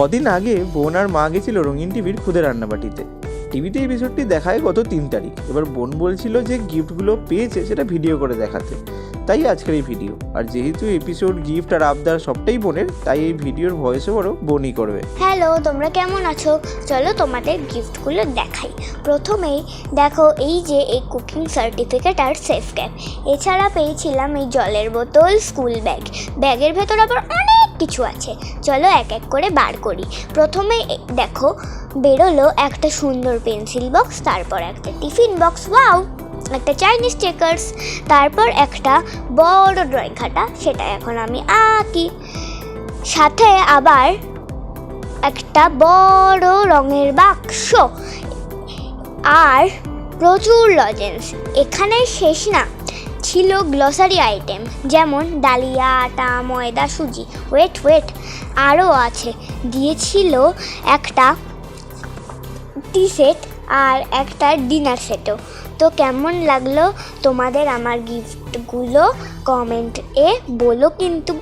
কদিন আগে বোন আর মা গেছিল রঙিন টিভির খুদে রান্নাবাটিতে। টিভিতে এপিসোডটি দেখায় গত তিন তারিখ। এবার বোন বলছিল যে গিফটগুলো পেয়েছে সেটা ভিডিও করে দেখাতে। তাই আজকের এই ভিডিও। আর যেহেতু এপিসোড গিফট আর আবদার সবটাই বোনের, তাই এই ভিডিওর ভয়েস ওভারও বোনই করবে। হ্যালো, তোমরা কেমন আছো? চলো তোমাদের গিফটগুলো দেখাই। প্রথমেই দেখো এই যে এই কুকিং সার্টিফিকেট আর সেফ ক্যাপ এছাড়া পেয়েছিলাম এই জলের বোতল স্কুল ব্যাগ ব্যাগের ভেতর আবার অনেক কিছু আছে। চলো এক এক করে বার করি। প্রথমে দেখো, বেরোলো একটা সুন্দর পেন্সিল বক্স, তারপর একটা টিফিন বক্স, ওয়াও! একটা চাইনিজ চেকার্স তারপর একটা বড় ড্রয়িং খাতা, সেটা এখন আমি আঁকি। সাথে আবার একটা বড় রঙের বাক্স। আর প্রচুর লজেন্স এখানে শেষ না। ছিল গ্লসারি আইটেম, যেমন ডালিয়া, আটা, ময়দা, সুজি। ওয়েট ওয়েট আরও আছে। দিয়েছিল একটা টি সেট আর একটা ডিনার সেটও। তো কেমন লাগল তোমাদের আমার গিফটগুলো? কমেন্ট এ বলো কিন্তু।